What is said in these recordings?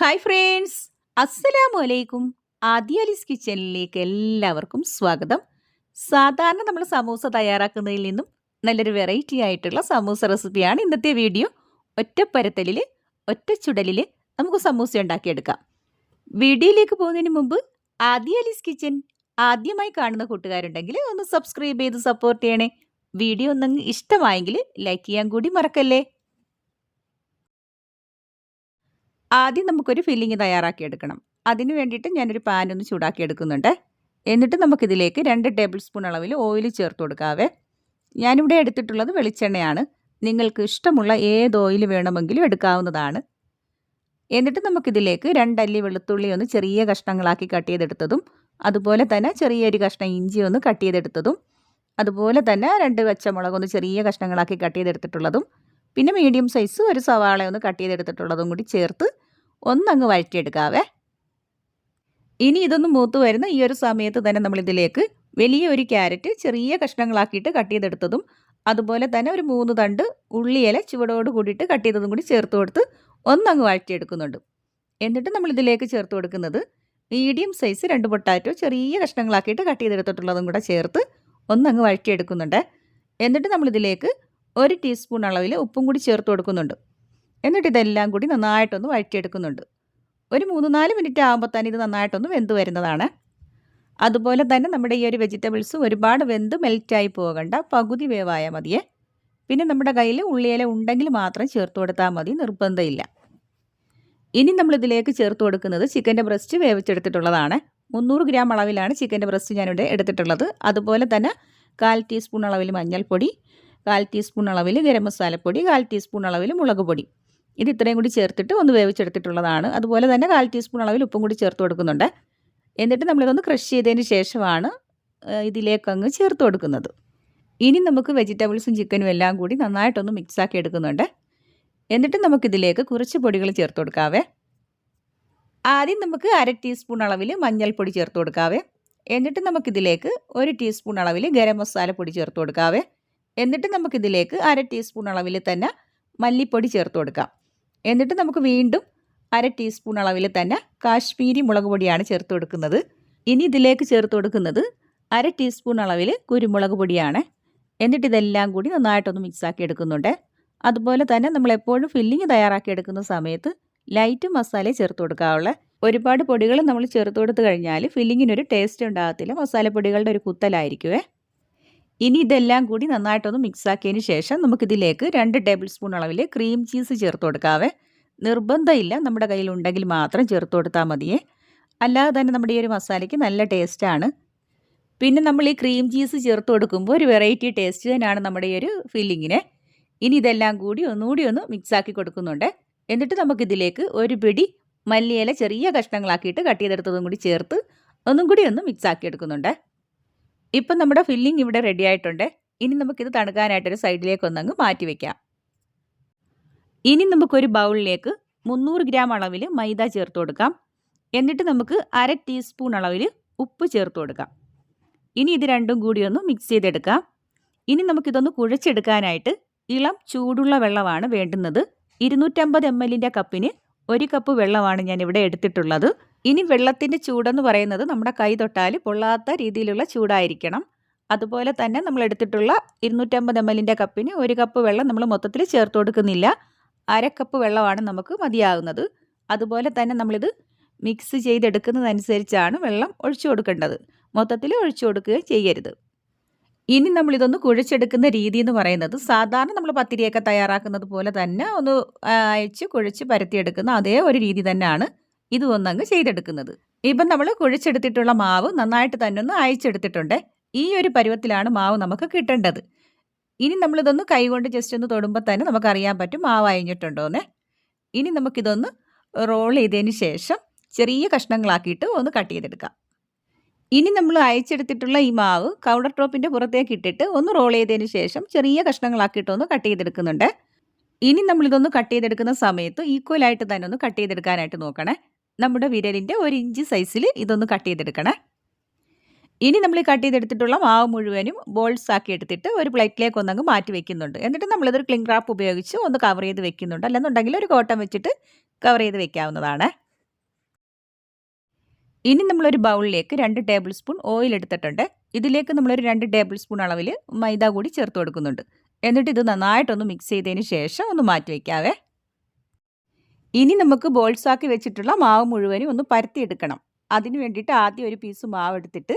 Hi friends അസ്സലാമു അലൈക്കും ആദ്യാലിസ് കിച്ചണിലേക്ക് എല്ലാവർക്കും സ്വാഗതം. സാധാരണ നമ്മൾ സമൂസ തയ്യാറാക്കുന്നതിൽ നിന്നും നല്ലൊരു വെറൈറ്റി ആയിട്ടുള്ള സമൂസ റെസിപ്പിയാണ് ഇന്നത്തെ വീഡിയോ ഒറ്റപ്പരത്തലിൽ ഒറ്റ ചുടലിൽ നമുക്ക് സമൂസ ഉണ്ടാക്കിയെടുക്കാം. വീഡിയോയിലേക്ക് പോകുന്നതിന് മുമ്പ് ആദ്യാലിസ് കിച്ചൻ ആദ്യമായി കാണുന്ന കൂട്ടുകാരുണ്ടെങ്കിൽ ഒന്ന് സബ്സ്ക്രൈബ് ചെയ്ത് സപ്പോർട്ട് ചെയ്യണേ. വീഡിയോ ഒന്നും ഇഷ്ടമായെങ്കിൽ ലൈക്ക് ചെയ്യാൻ കൂടി മറക്കല്ലേ? ആദ്യം നമുക്കൊരു ഫില്ലിങ് തയ്യാറാക്കി എടുക്കണം. അതിന് വേണ്ടിയിട്ട് ഞാനൊരു പാൻ ഒന്ന് ചൂടാക്കി എടുക്കുന്നുണ്ട്. എന്നിട്ട് നമുക്കിതിലേക്ക് രണ്ട് ടേബിൾ സ്പൂൺ അളവിൽ ഓയിൽ ചേർത്ത് കൊടുക്കാവേ. ഞാനിവിടെ എടുത്തിട്ടുള്ളത് വെളിച്ചെണ്ണയാണ്. നിങ്ങൾക്ക് ഇഷ്ടമുള്ള ഏത് ഓയിൽ വേണമെങ്കിലും എടുക്കാവുന്നതാണ്. എന്നിട്ട് നമുക്കിതിലേക്ക് രണ്ടല്ലി വെളുത്തുള്ളി ഒന്ന് ചെറിയ കഷ്ണങ്ങളാക്കി കട്ട് ചെയ്തെടുത്തതും അതുപോലെ തന്നെ ചെറിയൊരു കഷ്ണം ഇഞ്ചി ഒന്ന് കട്ട് ചെയ്തെടുത്തതും അതുപോലെ തന്നെ രണ്ട് പച്ചമുളക് ഒന്ന് ചെറിയ കഷ്ണങ്ങളാക്കി കട്ട് ചെയ്തെടുത്തിട്ടുള്ളതും പിന്നെ മീഡിയം സൈസ് ഒരു സവാള ഒന്ന് കട്ട് ചെയ്തെടുത്തിട്ടുള്ളതും കൂടി ചേർത്ത് ഒന്നങ്ങ് വഴറ്റിയെടുക്കാവേ. ഇനി ഇതൊന്ന് മൂത്ത് വരുന്ന ഈ ഒരു സമയത്ത് തന്നെ നമ്മളിതിലേക്ക് വലിയ ഒരു ക്യാരറ്റ് ചെറിയ കഷ്ണങ്ങളാക്കിയിട്ട് കട്ട് ചെയ്തെടുത്തതും അതുപോലെ തന്നെ ഒരു മൂന്ന് തണ്ട് ഉള്ളിയില ചുവടോട് കൂടിയിട്ട് കട്ട് ചെയ്തതും കൂടി ചേർത്ത് കൊടുത്ത് ഒന്നങ്ങ് വഴറ്റിയെടുക്കുന്നുണ്ട്. എന്നിട്ട് നമ്മളിതിലേക്ക് ചേർത്ത് കൊടുക്കുന്നത് മീഡിയം സൈസ് രണ്ട് പൊട്ടാറ്റോ ചെറിയ കഷ്ണങ്ങളാക്കിയിട്ട് കട്ട് ചെയ്തെടുത്തിട്ടുള്ളതും കൂടെ ചേർത്ത് ഒന്നങ്ങ് വഴറ്റിയെടുക്കുന്നുണ്ട്. എന്നിട്ട് നമ്മളിതിലേക്ക് ഒരു ടീസ്പൂൺ അളവിൽ ഉപ്പും കൂടി ചേർത്ത് കൊടുക്കുന്നുണ്ട്. എന്നിട്ട് ഇതെല്ലാം കൂടി നന്നായിട്ടൊന്ന് വഴറ്റിയെടുക്കുന്നുണ്ട്. ഒരു മൂന്ന് നാല് മിനിറ്റ് ആകുമ്പോൾ തന്നെ ഇത് നന്നായിട്ടൊന്ന് വെന്ത് വരുന്നതാണ്. അതുപോലെ തന്നെ നമ്മുടെ ഈ ഒരു വെജിറ്റബിൾസ് ഒരുപാട് വെന്ത് മെൽറ്റായി പോകണ്ട പകുതി വേവായാൽ മതിയേ. പിന്നെ നമ്മുടെ കയ്യിൽ ഉള്ളിയില ഉണ്ടെങ്കിൽ മാത്രം ചേർത്ത് കൊടുത്താൽ മതി നിർബന്ധമില്ല. ഇനി നമ്മളിതിലേക്ക് ചേർത്ത് കൊടുക്കുന്നത് ചിക്കന്റെ ബ്രസ്റ്റ് വേവിച്ചെടുത്തിട്ടുള്ളതാണ്. മുന്നൂറ് ഗ്രാം അളവിലാണ് ചിക്കന്റെ ബ്രസ്റ്റ് ഞാനിവിടെ എടുത്തിട്ടുള്ളത്. അതുപോലെ തന്നെ കാൽ ടീസ്പൂൺ അളവിൽ മഞ്ഞൾപ്പൊടി കാൽ ടീസ്പൂൺ അളവിൽ ഗരം മസാലപ്പൊടി കാൽ ടീസ്പൂൺ അളവിൽ മുളക് പൊടി. ഇത് ഇത്രയും കൂടി ചേർത്തിട്ട് ഒന്ന് വേവിച്ചെടുത്തിട്ടുള്ളതാണ്. അതുപോലെ തന്നെ കാൽ ടീസ്പൂൺ അളവിൽ ഉപ്പും കൂടി ചേർത്ത് കൊടുക്കുന്നുണ്ട്. എന്നിട്ട് നമ്മളിതൊന്ന് ക്രഷ് ചെയ്തതിന് ശേഷമാണ് ഇതിലേക്ക് അങ്ങ് ചേർത്ത് കൊടുക്കുന്നത്. ഇനി നമുക്ക് വെജിറ്റബിൾസും ചിക്കനും എല്ലാം കൂടി നന്നായിട്ടൊന്ന് മിക്സാക്കി എടുക്കുന്നുണ്ട്. എന്നിട്ട് നമുക്കിതിലേക്ക് കുറച്ച് പൊടികൾ ചേർത്ത് കൊടുക്കാവേ. ആദ്യം നമുക്ക് അര ടീസ്പൂൺ അളവിൽ മഞ്ഞൾപ്പൊടി ചേർത്ത് കൊടുക്കാവേ. എന്നിട്ട് നമുക്കിതിലേക്ക് ഒരു ടീസ്പൂൺ അളവിൽ ഗരം മസാല പൊടി ചേർത്ത് കൊടുക്കാവേ. എന്നിട്ട് നമുക്കിതിലേക്ക് അര ടീസ്പൂൺ അളവിൽ തന്നെ മല്ലിപ്പൊടി ചേർത്ത് കൊടുക്കാം. എന്നിട്ട് നമുക്ക് വീണ്ടും അര ടീസ്പൂൺ അളവിൽ തന്നെ കാശ്മീരി മുളക് പൊടിയാണ് ചേർത്ത് കൊടുക്കുന്നത്. ഇനി ഇതിലേക്ക് ചേർത്ത് കൊടുക്കുന്നത് അര ടീസ്പൂൺ അളവിൽ കുരുമുളക് പൊടിയാണ്. എന്നിട്ട് ഇതെല്ലാം കൂടി നന്നായിട്ടൊന്ന് മിക്സാക്കി എടുക്കുന്നുണ്ട്. അതുപോലെ തന്നെ നമ്മൾ എപ്പോഴും ഫില്ലിങ് തയ്യാറാക്കി എടുക്കുന്ന സമയത്ത് ലൈറ്റ് മസാല ചേർത്ത് കൊടുക്കാവുള്ള ഒരുപാട് പൊടികൾ നമ്മൾ ചേർത്ത് കൊടുത്തു കഴിഞ്ഞാൽ ഫില്ലിങ്ങിനൊരു ടേസ്റ്റ് ഉണ്ടാകത്തില്ല. മസാലപ്പൊടികളുടെ ഒരു കുത്തലായിരിക്കുമേ ഇനി ഇതെല്ലാം കൂടി നന്നായിട്ടൊന്ന് മിക്സാക്കിയതിന് ശേഷം നമുക്കിതിലേക്ക് രണ്ട് ടേബിൾ സ്പൂൺ അളവിൽ ക്രീം ചീസ് ചേർത്ത് കൊടുക്കാവേ. നിർബന്ധമില്ല. നമ്മുടെ കയ്യിൽ ഉണ്ടെങ്കിൽ മാത്രം ചേർത്ത് കൊടുത്താൽ മതിയേ. അല്ലാതെ തന്നെ നമ്മുടെ ഈ ഒരു മസാലയ്ക്ക് നല്ല ടേസ്റ്റാണ്. പിന്നെ നമ്മൾ ഈ ക്രീം ചീസ് ചേർത്ത് കൊടുക്കുമ്പോൾ ഒരു വെറൈറ്റി ടേസ്റ്റ് തന്നെയാണ് നമ്മുടെ ഈ ഒരു ഫില്ലിങ്ങിന്. ഇനി ഇതെല്ലാം കൂടി ഒന്നുകൂടി ഒന്ന് മിക്സാക്കി കൊടുക്കുന്നുണ്ട്. എന്നിട്ട് നമുക്കിതിലേക്ക് ഒരു പിടി മല്ലിയില ചെറിയ കഷ്ണങ്ങളാക്കിയിട്ട് കട്ട് ചെയ്തെടുത്തതും കൂടി ചേർത്ത് ഒന്നും കൂടി ഒന്ന് മിക്സാക്കി എടുക്കുന്നുണ്ട്. ഇപ്പം നമ്മുടെ ഫില്ലിംഗ് ഇവിടെ റെഡി ആയിട്ടുണ്ട്. ഇനി നമുക്കിത് തണുക്കാനായിട്ടൊരു സൈഡിലേക്ക് ഒന്നങ്ങ് മാറ്റി വയ്ക്കാം ഇനി നമുക്കൊരു ബൗളിലേക്ക് മുന്നൂറ് ഗ്രാം അളവിൽ മൈദ ചേർത്ത് കൊടുക്കാം. എന്നിട്ട് നമുക്ക് അര ടീസ്പൂൺ അളവിൽ ഉപ്പ് ചേർത്ത് കൊടുക്കാം. ഇനി ഇത് രണ്ടും കൂടി ഒന്ന് മിക്സ് ചെയ്തെടുക്കാം. ഇനി നമുക്കിതൊന്ന് കുഴച്ചെടുക്കാനായിട്ട് ഇളം ചൂടുള്ള വെള്ളമാണ് വേണ്ടുന്നത്. ഇരുന്നൂറ്റമ്പത് എം എല്ലിന്റെ കപ്പിന് ഒരു കപ്പ് വെള്ളമാണ് ഞാൻ ഇവിടെ എടുത്തിട്ടുള്ളത്. ഇനി വെള്ളത്തിന്റെ ചൂടെന്ന് പറയുന്നത് നമ്മുടെ കൈ തൊട്ടാൽ പൊള്ളാത്ത രീതിയിലുള്ള ചൂടായിരിക്കണം. അതുപോലെ തന്നെ നമ്മൾ എടുത്തിട്ടുള്ള ഇരുന്നൂറ്റമ്പത് എം എല്ലിന്റെ കപ്പിന് ഒരു കപ്പ് വെള്ളം നമ്മൾ മൊത്തത്തിൽ ചേർത്ത് കൊടുക്കുന്നില്ല. അര കപ്പ് വെള്ളമാണ് നമുക്ക് മതിയാകുന്നത് അതുപോലെ തന്നെ നമ്മളിത് മിക്സ് ചെയ്തെടുക്കുന്നതനുസരിച്ചാണ് വെള്ളം ഒഴിച്ചു കൊടുക്കേണ്ടത്. മൊത്തത്തിൽ ഒഴിച്ചു കൊടുക്കുകയും ചെയ്യരുത്. ഇനി നമ്മളിതൊന്ന് കുഴിച്ചെടുക്കുന്ന രീതി എന്ന് പറയുന്നത് സാധാരണ നമ്മൾ പത്തിരിയൊക്കെ തയ്യാറാക്കുന്നത് പോലെ തന്നെ ഒന്ന് അയച്ച് കുഴച്ച് പരത്തിയെടുക്കുന്ന അതേ ഒരു രീതി തന്നെയാണ്. ഇത് ഒന്നങ്ങ് ചെയ്തെടുക്കുന്നത്. ഇപ്പം നമ്മൾ കുഴിച്ചെടുത്തിട്ടുള്ള മാവ് നന്നായിട്ട് തന്നെ ഒന്ന് അയച്ചെടുത്തിട്ടുണ്ട്. ഈ ഒരു പരുവത്തിലാണ് മാവ് നമുക്ക് കിട്ടേണ്ടത്. ഇനി നമ്മളിതൊന്ന് കൈകൊണ്ട് ജസ്റ്റ് ഒന്ന് തൊടുമ്പോൾ തന്നെ നമുക്കറിയാൻ പറ്റും മാവ് അയഞ്ഞിട്ടുണ്ടോയെന്ന് ഇനി നമുക്കിതൊന്ന് റോൾ ചെയ്തതിന് ശേഷം ചെറിയ കഷ്ണങ്ങളാക്കിയിട്ട് ഒന്ന് കട്ട് ചെയ്തെടുക്കാം. ഇനി നമ്മൾ അയച്ചെടുത്തിട്ടുള്ള ഈ മാവ് കൗണ്ടർ ടോപ്പിന്റെ പുറത്തേക്ക് ഇട്ടിട്ട് ഒന്ന് റോൾ ചെയ്തതിന് ശേഷം ചെറിയ കഷ്ണങ്ങളാക്കിയിട്ട് ഒന്ന് കട്ട് ചെയ്തെടുക്കുന്നുണ്ട്. ഇനി നമ്മളിതൊന്ന് കട്ട് ചെയ്തെടുക്കുന്ന സമയത്ത് ഈക്വലായിട്ട് തന്നെ ഒന്ന് കട്ട് ചെയ്തെടുക്കാനായിട്ട് നോക്കണേ. നമ്മുടെ വിരലിന്റെ ഒരു ഇഞ്ച് സൈസിൽ ഇതൊന്ന് കട്ട് ചെയ്തെടുക്കണേ. ഇനി നമ്മൾ കട്ട് ചെയ്തെടുത്തിട്ടുള്ള മാവ് മുഴുവനും ബോൾസ് ആക്കി എടുത്തിട്ട് ഒരു പ്ലേറ്റിലേക്ക് ഒന്നങ്ങ് മാറ്റി വെക്കുന്നുണ്ട്. എന്നിട്ട് നമ്മളിതൊരു ക്ലിംഗ് റാപ്പ് ഉപയോഗിച്ച് ഒന്ന് കവർ ചെയ്ത് വെക്കുന്നുണ്ട്. അല്ലെന്നുണ്ടെങ്കിൽ ഒരു കോട്ടൺ വെച്ചിട്ട് കവർ ചെയ്ത് വെക്കാവുന്നതാണ്. ഇനി നമ്മളൊരു ബൗളിലേക്ക് രണ്ട് ടേബിൾ സ്പൂൺ ഓയിൽ എടുത്തിട്ടുണ്ട്. ഇതിലേക്ക് നമ്മളൊരു രണ്ട് ടേബിൾ സ്പൂൺ അളവിൽ മൈദ കൂടി ചേർത്ത് കൊടുക്കുന്നുണ്ട്. എന്നിട്ട് ഇത് നന്നായിട്ടൊന്ന് മിക്സ് ചെയ്തതിന് ശേഷം ഒന്ന് മാറ്റി വയ്ക്കാവേ ഇനി നമുക്ക് ബോൾസാക്കി വെച്ചിട്ടുള്ള മാവ് മുഴുവനും ഒന്ന് പരത്തിയെടുക്കണം. അതിന് വേണ്ടിയിട്ട് ആദ്യം ഒരു പീസ് മാവ് എടുത്തിട്ട്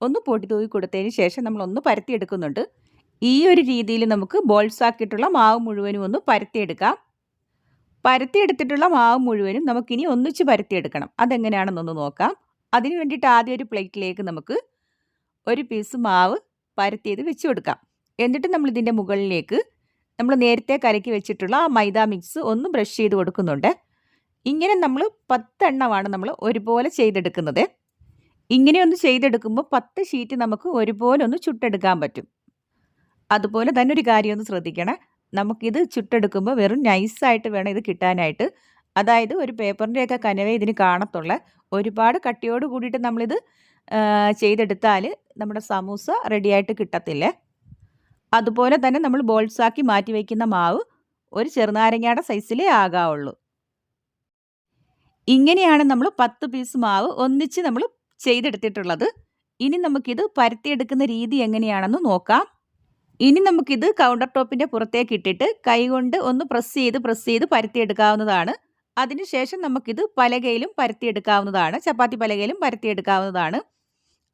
ഒന്ന് പൊടി തൂവി കൊടുത്തതിന് ശേഷം നമ്മൾ ഒന്ന് പരത്തിയെടുക്കുന്നുണ്ട്. ഈ ഒരു രീതിയിൽ നമുക്ക് ബോൾസാക്കിയിട്ടുള്ള മാവ് മുഴുവനും ഒന്ന് പരത്തിയെടുക്കാം. പരത്തിയെടുത്തിട്ടുള്ള മാവ് മുഴുവനും നമുക്കിനി ഒന്നിച്ച് പരത്തിയെടുക്കണം. അതെങ്ങനെയാണെന്നൊന്ന് നോക്കാം. അതിന് വേണ്ടിയിട്ട് ആദ്യം ഒരു പ്ലേറ്റിലേക്ക് നമുക്ക് ഒരു പീസ് മാവ് പരത്തിയത് വെച്ച് കൊടുക്കാം. എന്നിട്ട് നമ്മൾ ഇതിന്റെ മുകളിലേക്ക് നമ്മൾ നേരത്തെ കലക്കി വെച്ചിട്ടുള്ള ആ മൈദ മിക്സ് ഒന്ന് ബ്രഷ് ചെയ്ത് കൊടുക്കുന്നുണ്ട്. ഇങ്ങനെ നമ്മൾ പത്തെണ്ണമാണ് നമ്മൾ ഒരുപോലെ ചെയ്തെടുക്കുന്നത്. ഇങ്ങനെ ഒന്ന് ചെയ്തെടുക്കുമ്പോൾ പത്ത് ഷീറ്റ് നമുക്ക് ഒരുപോലെ ഒന്ന് ചുട്ടെടുക്കാൻ പറ്റും. അതുപോലെ തന്നെ ഒരു കാര്യം ഒന്ന് ശ്രദ്ധിക്കണം. നമുക്കിത് ചുട്ടെടുക്കുമ്പോൾ വെറും നൈസായിട്ട് വേണം ഇത് കിട്ടാനായിട്ട്. അതായത് ഒരു പേപ്പറിന്റെയൊക്കെ കനവേ ഇതിന് കാണത്തുള്ള ഒരുപാട് കട്ടിയോട് കൂടിയിട്ട് നമ്മളിത് ചെയ്തെടുത്താൽ നമ്മുടെ സമൂസ റെഡിയായിട്ട് കിട്ടത്തില്ല. അതുപോലെ തന്നെ നമ്മൾ ബോൾസാക്കി മാറ്റി വയ്ക്കുന്ന മാവ് ഒരു ചെറുനാരങ്ങയുടെ സൈസിലേ ആകാവുള്ളൂ. ഇങ്ങനെയാണ് നമ്മൾ പത്ത് പീസ് മാവ് ഒന്നിച്ച് നമ്മൾ ചെയ്തെടുത്തിട്ടുള്ളത്. ഇനി നമുക്കിത് പരത്തിയെടുക്കുന്ന രീതി എങ്ങനെയാണെന്ന് നോക്കാം. ഇനി നമുക്കിത് കൗണ്ടർ ടോപ്പിന്റെ പുറത്തേക്ക് ഇട്ടിട്ട് കൈകൊണ്ട് ഒന്ന് പ്രസ് ചെയ്ത് പ്രസ് ചെയ്ത് പരത്തിയെടുക്കാവുന്നതാണ്. അതിനുശേഷം നമുക്കിത് പലകയിലും പരത്തിയെടുക്കാവുന്നതാണ്. ചപ്പാത്തി പലകയിലും പരത്തിയെടുക്കാവുന്നതാണ്.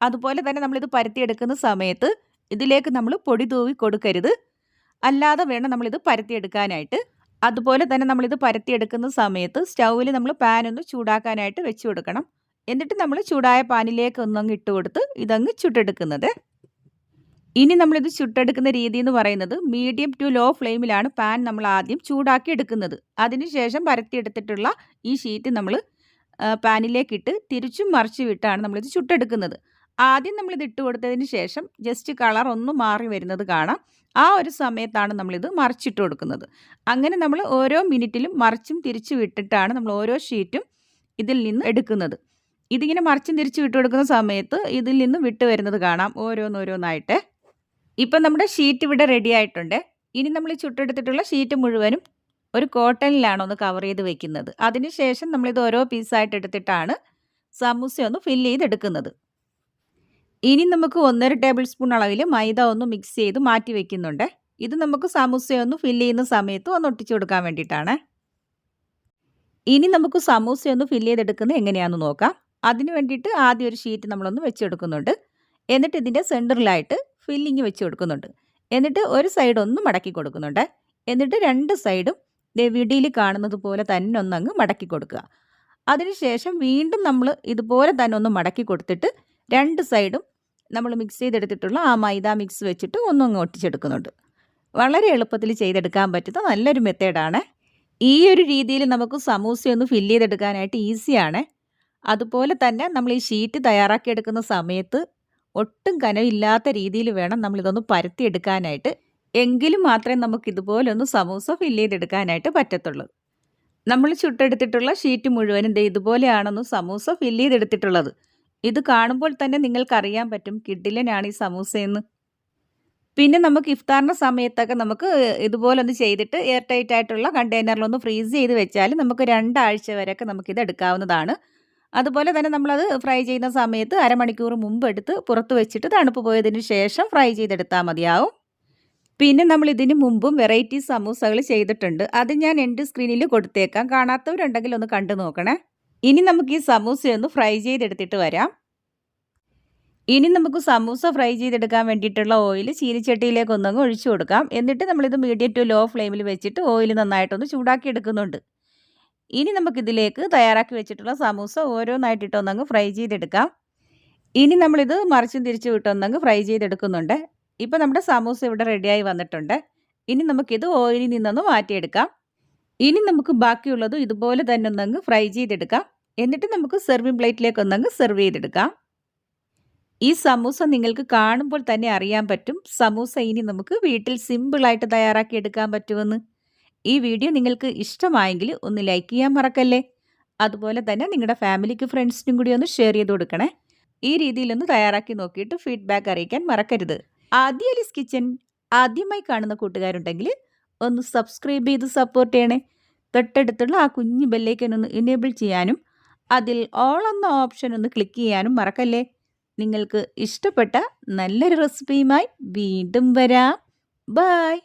അതുപോലെ തന്നെ നമ്മളിത് പരത്തിയെടുക്കുന്ന സമയത്ത് ഇതിലേക്ക് നമ്മൾ പൊടി തൂവി കൊടുക്കരുത്. അല്ലാതെ വേണം നമ്മളിത് പരത്തിയെടുക്കാനായിട്ട്. അതുപോലെ തന്നെ നമ്മളിത് പരത്തിയെടുക്കുന്ന സമയത്ത് സ്റ്റൗവിൽ നമ്മൾ പാൻ ഒന്ന് ചൂടാക്കാനായിട്ട് വെച്ച് കൊടുക്കണം. എന്നിട്ട് നമ്മൾ ചൂടായ പാനിലേക്ക് ഒന്നങ്ങ് ഇട്ട് കൊടുത്ത് ഇതങ്ങ് ചുട്ടെടുക്കുന്നത്. ഇനി നമ്മളിത് ചുട്ടെടുക്കുന്ന രീതി എന്ന് പറയുന്നത് മീഡിയം ടു ലോ ഫ്ലെയിമിലാണ് പാൻ നമ്മൾ ആദ്യം ചൂടാക്കി എടുക്കുന്നത്. അതിനുശേഷം പരത്തിയെടുത്തിട്ടുള്ള ഈ ഷീറ്റ് നമ്മൾ പാനിലേക്കിട്ട് തിരിച്ചും മറിച്ചു വിട്ടാണ് നമ്മളിത് ചുട്ടെടുക്കുന്നത്. ആദ്യം നമ്മളിത് ഇട്ട് കൊടുത്തതിന് ശേഷം ജസ്റ്റ് കളർ ഒന്ന് മാറി വരുന്നത് കാണാം. ആ ഒരു സമയത്താണ് നമ്മളിത് മറിച്ചിട്ട് കൊടുക്കുന്നത്. അങ്ങനെ നമ്മൾ ഓരോ മിനിറ്റിലും മറിച്ചും തിരിച്ചു വിട്ടിട്ടാണ് നമ്മൾ ഓരോ ഷീറ്റും ഇതിൽ നിന്ന് എടുക്കുന്നത്. ഇതിങ്ങനെ മറിച്ചും തിരിച്ചു വിട്ട് കൊടുക്കുന്ന സമയത്ത് ഇതിൽ നിന്ന് വിട്ട് വരുന്നത് കാണാം. ഓരോന്നോരോന്നായിട്ട് ഇപ്പം നമ്മുടെ ഷീറ്റ് ഇവിടെ റെഡി ആയിട്ടുണ്ട്. ഇനി നമ്മൾ ചുട്ടെടുത്തിട്ടുള്ള ഷീറ്റ് മുഴുവനും ഒരു കോട്ടണിലാണ് ഒന്ന് കവർ ചെയ്ത് വെക്കുന്നത്. അതിനുശേഷം നമ്മളിത് ഓരോ പീസായിട്ട് എടുത്തിട്ടാണ് സമൂസ ഒന്ന് ഫില്ല് ചെയ്തെടുക്കുന്നത്. ഇനി നമുക്ക് ഒന്നര ടേബിൾ സ്പൂൺ അളവിൽ മൈദ ഒന്ന് മിക്സ് ചെയ്ത് മാറ്റി വെക്കുന്നുണ്ട്. ഇത് നമുക്ക് സമൂസ ഒന്ന് ഫില്ല് ചെയ്യുന്ന സമയത്ത് ഒന്ന് ഒട്ടിച്ചു കൊടുക്കാൻ വേണ്ടിയിട്ടാണ്. ഇനി നമുക്ക് സമൂസ ഒന്ന് ഫില്ല് ചെയ്തെടുക്കുന്നത് എങ്ങനെയാണെന്ന് നോക്കാം. അതിന് വേണ്ടിയിട്ട് ആദ്യം ഒരു ഷീറ്റ് നമ്മളൊന്ന് വെച്ചെടുക്കുന്നുണ്ട് എന്നിട്ട് ഇതിന്റെ സെന്ററിലായിട്ട് ഫില്ലിങ് വെച്ച് കൊടുക്കുന്നുണ്ട്. എന്നിട്ട് ഒരു സൈഡ് ഒന്ന് മടക്കി കൊടുക്കുന്നുണ്ട്. എന്നിട്ട് രണ്ട് സൈഡും വിടിയിൽ കാണുന്നത് പോലെ തന്നെ ഒന്നങ്ങ് മടക്കി കൊടുക്കുക. അതിനുശേഷം വീണ്ടും നമ്മൾ ഇതുപോലെ തന്നെ ഒന്ന് മടക്കി കൊടുത്തിട്ട് രണ്ട് സൈഡും നമ്മൾ മിക്സ് ചെയ്തെടുത്തിട്ടുള്ള ആ മൈദ മിക്സ് വെച്ചിട്ട് ഒന്നങ്ങ് ഒട്ടിച്ചെടുക്കുന്നുണ്ട്. വളരെ എളുപ്പത്തിൽ ചെയ്തെടുക്കാൻ പറ്റുന്ന നല്ലൊരു മെത്തേഡാണ് ഈ ഒരു രീതിയിൽ നമുക്ക് സമൂസയൊന്ന് ഫില്ല് ചെയ്തെടുക്കാനായിട്ട് ഈസിയാണ് അതുപോലെ തന്നെ നമ്മൾ ഈ ഷീറ്റ് തയ്യാറാക്കിയെടുക്കുന്ന സമയത്ത് ഒട്ടും കനവില്ലാത്ത രീതിയിൽ വേണം നമ്മളിതൊന്ന് പരത്തിയെടുക്കാനായിട്ട്. എങ്കിലും മാത്രമേ നമുക്ക് ഇതുപോലെ ഒന്ന് സമൂസ ഫില്ല് ചെയ്തെടുക്കാനായിട്ട് പറ്റത്തുള്ളൂ. നമ്മൾ ചുട്ടെടുത്തിട്ടുള്ള ഷീറ്റ് മുഴുവനും ഇതുപോലെയാണെന്ന് സമൂസ ഫില്ല് ചെയ്തെടുത്തിട്ടുള്ളത്. ഇത് കാണുമ്പോൾ തന്നെ നിങ്ങൾക്കറിയാൻ പറ്റും കിഡിലനാണ് ഈ സമൂസയെന്ന് പിന്നെ നമുക്ക് ഇഫ്താറിന്റെ സമയത്തൊക്കെ നമുക്ക് ഇതുപോലെ ഒന്ന് ചെയ്തിട്ട് എയർ ടൈറ്റ് ആയിട്ടുള്ള കണ്ടെയ്നറിലൊന്ന് ഫ്രീസ് ചെയ്ത് വെച്ചാൽ നമുക്ക് രണ്ടാഴ്ച വരെയൊക്കെ നമുക്കിത് എടുക്കാവുന്നതാണ്. അതുപോലെ തന്നെ നമ്മളത് ഫ്രൈ ചെയ്യുന്ന സമയത്ത് അരമണിക്കൂർ മുമ്പ് എടുത്ത് പുറത്ത് വെച്ചിട്ട് തണുപ്പ് പോയതിന് ശേഷം ഫ്രൈ ചെയ്തെടുത്താൽ മതിയാവും. പിന്നെ നമ്മൾ ഇതിന് മുമ്പും വെറൈറ്റി സമൂസകൾ ചെയ്തിട്ടുണ്ട്. അത് ഞാൻ എന്റെ സ്ക്രീനിൽ കൊടുത്തേക്കാം. കാണാത്തവരുണ്ടെങ്കിൽ ഒന്ന് കണ്ടു നോക്കണേ. ഇനി നമുക്ക് ഈ സമൂസയൊന്ന് ഫ്രൈ ചെയ്തെടുത്തിട്ട് വരാം. ഇനി നമുക്ക് സമൂസ ഫ്രൈ ചെയ്തെടുക്കാൻ വേണ്ടിയിട്ടുള്ള ഓയിൽ ചീനിച്ചട്ടിയിലേക്ക് ഒന്നങ്ങ് ഒഴിച്ചു കൊടുക്കാം. എന്നിട്ട് നമ്മളിത് മീഡിയം ടു ലോ ഫ്ലെയിമിൽ വെച്ചിട്ട് ഓയിൽ നന്നായിട്ടൊന്ന് ചൂടാക്കി എടുക്കുന്നുണ്ട് ഇനി നമുക്കിതിലേക്ക് തയ്യാറാക്കി വെച്ചിട്ടുള്ള സമൂസ ഓരോന്നായിട്ടിട്ട് ഒന്നങ്ങ് ഫ്രൈ ചെയ്തെടുക്കാം. ഇനി നമ്മളിത് മറിച്ചും തിരിച്ചു വിട്ടൊന്നങ്ങ് ഫ്രൈ ചെയ്തെടുക്കുന്നുണ്ട്. ഇപ്പോൾ നമ്മുടെ സമൂസ ഇവിടെ റെഡിയായി വന്നിട്ടുണ്ട്. ഇനി നമുക്കിത് ഓയിലിൽ നിന്നൊന്ന് മാറ്റിയെടുക്കാം. ഇനി നമുക്ക് ബാക്കിയുള്ളതും ഇതുപോലെ തന്നെ ഒന്നങ്ങ് ഫ്രൈ ചെയ്തെടുക്കാം. എന്നിട്ട് നമുക്ക് സെർവിങ് പ്ലേറ്റിലേക്ക് ഒന്നങ്ങ് സെർവ് ചെയ്തെടുക്കാം. ഈ സമൂസ നിങ്ങൾക്ക് കാണുമ്പോൾ തന്നെ അറിയാൻ പറ്റും. സമൂസ ഇനി നമുക്ക് വീട്ടിൽ സിമ്പിളായിട്ട് തയ്യാറാക്കി എടുക്കാൻ പറ്റുമെന്ന്. ഈ വീഡിയോ നിങ്ങൾക്ക് ഇഷ്ടമായെങ്കിൽ ഒന്ന് ലൈക്ക് ചെയ്യാൻ മറക്കല്ലേ? അതുപോലെ തന്നെ നിങ്ങളുടെ ഫാമിലിക്ക് ഫ്രണ്ട്സിനും കൂടി ഒന്ന് ഷെയർ ചെയ്ത് കൊടുക്കണേ. ഈ രീതിയിലൊന്ന് തയ്യാറാക്കി നോക്കിയിട്ട് ഫീഡ്ബാക്ക് അറിയിക്കാൻ മറക്കരുത്. ആദ്യ അലിസ് കിച്ചൻ ആദ്യമായി കാണുന്ന കൂട്ടുകാരുണ്ടെങ്കിൽ ഒന്ന് സബ്സ്ക്രൈബ് ചെയ്ത് സപ്പോർട്ട് ചെയ്യണേ. തൊട്ടടുത്തുള്ള ആ കുഞ്ഞു ബെല്ലേക്കൻ ഒന്ന് എനേബിൾ ചെയ്യാനും അതിൽ ഓൾ എന്ന ഓപ്ഷൻ ഒന്ന് ക്ലിക്ക് ചെയ്യാനും മറക്കല്ലേ? നിങ്ങൾക്ക് ഇഷ്ടപ്പെട്ട നല്ലൊരു റെസിപ്പിയുമായി വീണ്ടും വരാം. ബൈ